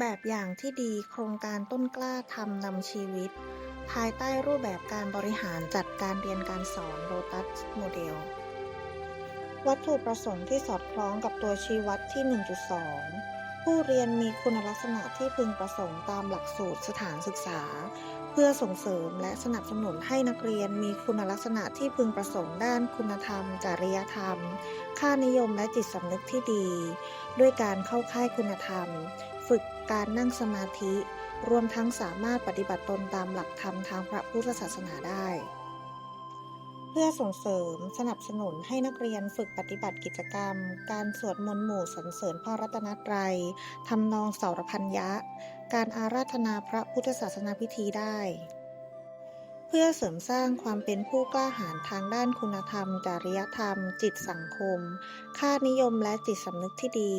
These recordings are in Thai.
แบบอย่างที่ดีโครงการต้นกล้าทำนำชีวิต ภายใต้รูปแบบการบริหารจัดการเรียนการสอนโ o ตัสโมเดล วัตถุประสงค์ที่สอดคล้องกับตัวชี้วัดที่ 1.2 ผู้เรียนมีคุณลักษณะที่พึงประสงค์ตามหลักสูตรสถานศึกษา เพื่อส่งเสริมและสนับสนุนให้นักเรียนมีคุณลักษณะที่พึงประสงค์ด้านคุณธรรม จริยธรรม ค่านิยมและจิตสำนึกที่ดี ด้วยการเข้าค่ายคุณธรรม ฝึก การนั่งสมาธิ รวมทั้งสามารถปฏิบัติตนตามหลักธรรมทางพระพุทธศาสนาได้ เพื่อส่งเสริมสนับสนุนให้นักเรียนฝึกปฏิบัติกิจกรรม การสวดมนต์หมู่สรรเสริญพระรัตนตรัยทำนองสารพันยะ การอาราธนาพระพุทธศาสนาพิธีได้ พื่อเสริมสร้างความเป็นผู้กล้าหาญทางด้านคุณธรรม จริยธรรม จิตสังคม ค่านิยมและจิตสำนึกที่ดี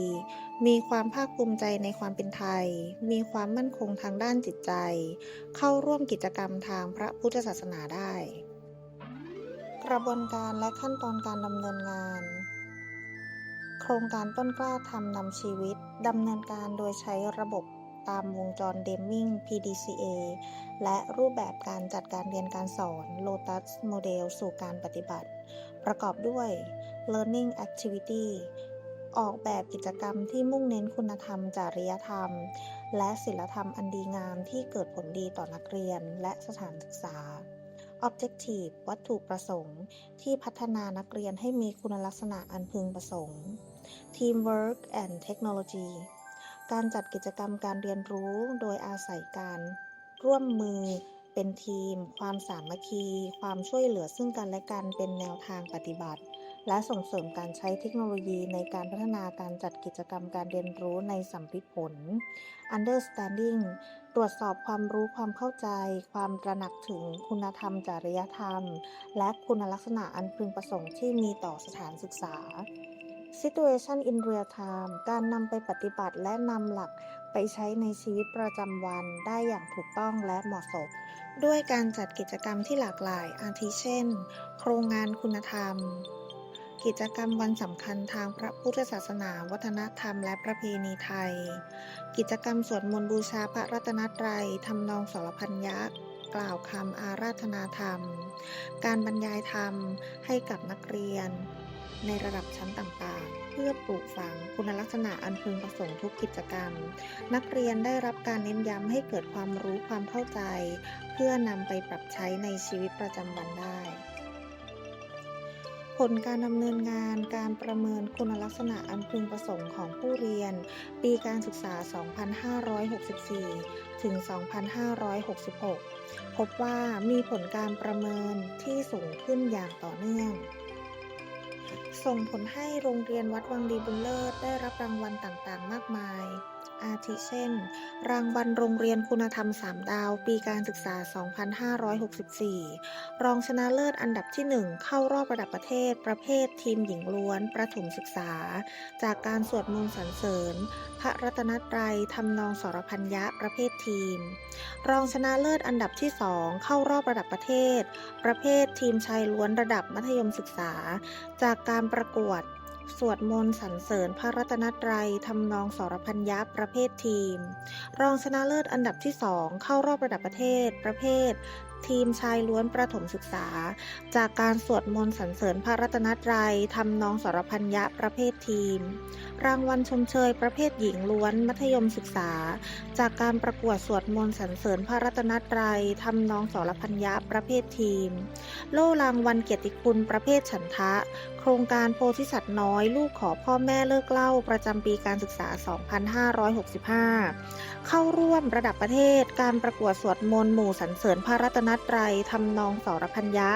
มีความภาคภูมิใจในความเป็นไทย มีความมั่นคงทางด้านจิตใจ เข้าร่วมกิจกรรมทางพระพุทธศาสนาได้ กระบวนการและขั้นตอนการดำเนินงาน โครงการต้นกล้าทำนำชีวิตดำเนินการโดยใช้ระบบ ตามวงจรเดมมิง PDCA และรูปแบบการจัดการเรียนการสอน Lotus Model สู่การปฏิบัติ ประกอบด้วย Learning Activity ออกแบบกิจกรรมที่มุ่งเน้นคุณธรรม จริยธรรม และศีลธรรมอันดีงามที่เกิดผลดีต่อนักเรียนและสถานศึกษา Objective วัตถุประสงค์ ที่พัฒนานักเรียนให้มีคุณลักษณะอันพึงประสงค์ Teamwork and Technology การจัดกิจกรรมการเรียนรู้โดยอาศัยการร่วมมือเป็นทีม ความสามัคคี ความช่วยเหลือซึ่งกันและกันเป็นแนวทางปฏิบัติ และส่งเสริมการใช้เทคโนโลยีในการพัฒนาการจัดกิจกรรมการเรียนรู้ในสัมพิผล Understanding ตรวจสอบความรู้ความเข้าใจ ความตระหนักถึงคุณธรรมจริยธรรม และคุณลักษณะอันพึงประสงค์ที่มีต่อสถานศึกษา Situation in real time การนำไปปฏิบัติและนำหลักไปใช้ในชีวิตประจำวันได้อย่างถูกต้องและเหมาะสม ด้วยการจัดกิจกรรมที่หลากหลาย อาทิเช่น โครงงานคุณธรรม กิจกรรมวันสำคัญทางพระพุทธศาสนา วัฒนธรรม และประเพณีไทย กิจกรรมสวดมนต์บูชาพระรัตนตรัยทำนองสรพันยักษ์กล่าวคำอาราธนาธรรม การบรรยายธรรมให้กับนักเรียน ในระดับชั้นต่างๆ เพื่อปลูกฝังคุณลักษณะอันพึงประสงค์ทุกกิจกรรม นักเรียนได้รับการเน้นย้ำให้เกิดความรู้ความเข้าใจ เพื่อนำไปปรับใช้ในชีวิตประจำวันได้ ผลการดำเนินงานการประเมินคุณลักษณะอันพึงประสงค์ของผู้เรียน ปีการศึกษา 2564 ถึง 2566 พบว่ามีผลการประเมินที่สูงขึ้นอย่างต่อเนื่อง ส่งผลให้โรงเรียนวัดวังดีบุญเลิศได้รับรางวัลต่างๆ มากมาย อาทิเช่น รางวัลโรงเรียนคุณธรรม 3 ดาว ปีการศึกษา 2564 รองชนะเลิศอันดับที่ 1 เข้ารอบระดับประเทศ ประเภททีมหญิงล้วน ประถมศึกษา จากการสวดมนต์สรรเสริญ พระรัตนตรัยทำนองสรพันยะประเภททีม รองชนะเลิศอันดับที่ 2 เข้ารอบระดับประเทศ ประเภททีมชายล้วนระดับมัธยมศึกษา จากการประกวด สวดมนต์สรรเสริญพระรัตนตรัยทำนองสรพันยักษ์ประเภททีม รองชนะเลิศอันดับที่ 2 เข้ารอบระดับประเทศ ประเภท ทีมชายล้วนประถมศึกษา จากการสวดมนต์สรรเสริญพระรัตนตรัยทำนองสรพันยะประเภททีม รางวัลชมเชยประเภทหญิงล้วนมัธยมศึกษา จากการประกวดสวดมนต์สรรเสริญพระรัตนตรัยทำนองสรพันยะประเภททีม โล่รางวัลเกียรติคุณประเภทฉันทะ ครงการโพธิสัตว์น้อย ลูกขอพ่อแม่เลิกเล่า ประจำปีการศึกษา 2565 เข้าร่วมระดับประเทศการประกวดสวดมนต์หมู่สรรเสริญพระรัตนตรัยทำนองสรพันยะ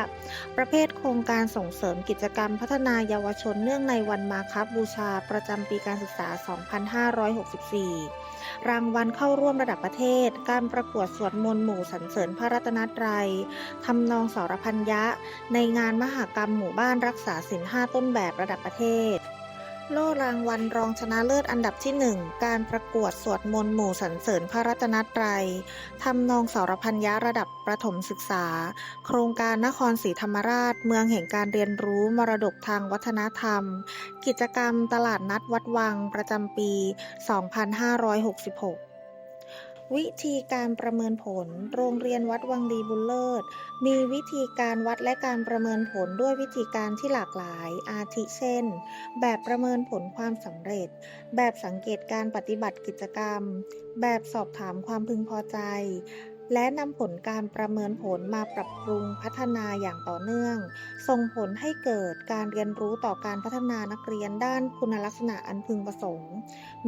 ประเภทโครงการส่งเสริมกิจกรรมพัฒนาเยาวชนเนื่องในวันมาคบูชาประจำปีการศึกษา 2564 รางวัลเข้าร่วมระดับประเทศ การประกวดสวดมนต์หมู่สรรเสริญพระรัตนตรัยทำนองสรพันยะ ในงานมหากรรมหมู่บ้านรักษาศีลห้าต้นแบบระดับประเทศ โล่รางวัลรองชนะเลิศอันดับที่ 1 การประกวดสวดมนต์หมู่สรรเสริญพระรัตนตรัยทำนองสารพันยะระดับประถมศึกษา โครงการนครศรีธรรมราช เมืองแห่งการเรียนรู้มรดกทางวัฒนธรรม กิจกรรมตลาดนัดวัดวังประจำปี 2566 วิธีการประเมินผล โรงเรียนวัดวังดีบุญเลิศ มีวิธีการวัดและการประเมินผลด้วยวิธีการที่หลากหลาย อาทิเช่น แบบประเมินผลความสำเร็จ แบบสังเกตการปฏิบัติกิจกรรม แบบสอบถามความพึงพอใจ และนำผลการประเมินผลมาปรับปรุงพัฒนาอย่างต่อเนื่อง ส่งผลให้เกิดการเรียนรู้ต่อการพัฒนานักเรียนด้านคุณลักษณะอันพึงประสงค์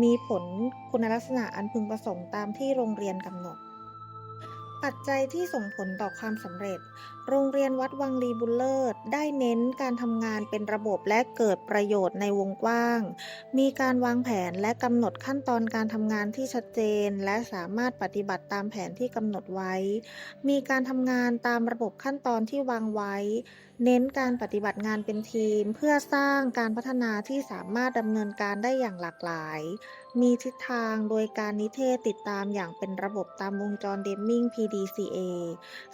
มีผลคุณลักษณะอันพึงประสงค์ตามที่โรงเรียนกำหนด ปัจจัยที่ส่งผลต่อความสำเร็จ โรงเรียนวัดวังลีบุญเลิศได้เน้นการทำงานเป็นระบบและเกิดประโยชน์ในวงกว้าง มีการวางแผนและกำหนดขั้นตอนการทำงานที่ชัดเจน และสามารถปฏิบัติตามแผนที่กำหนดไว้ มีการทำงานตามระบบขั้นตอนที่วางไว้ เน้นการปฏิบัติงานเป็นทีม เพื่อสร้างการพัฒนาที่สามารถดำเนินการได้อย่างหลากหลาย มีทิศทางโดยการนิเทศติดตามอย่างเป็นระบบตามวงจรเดมมิง PDCA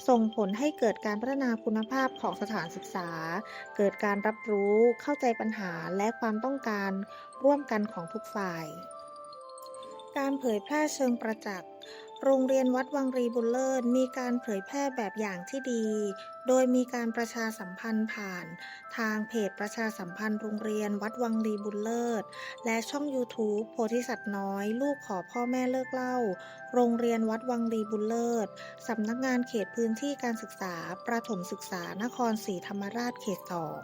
ส่งผลให้เกิดการพัฒนาคุณภาพของสถานศึกษา เกิดการรับรู้เข้าใจปัญหาและความต้องการร่วมกันของทุกฝ่าย การเผยแพร่เชิงประจักษ์ โรงเรียนวัดวังรีบุญเลิศมีการเผยแพร่แบบอย่างที่ดี โดยมีการประชาสัมพันธ์ผ่าน ทางเพจประชาสัมพันธ์โรงเรียนวัดวังรีบุญเลิศและช่อง YouTube โพธิสัตว์น้อย ลูกขอพ่อแม่เลิกเล่า โรงเรียนวัดวังรีบุญเลิศสำนักงานเขตพื้นที่การศึกษา ประถมศึกษานครศรีธรรมราชเขตสอง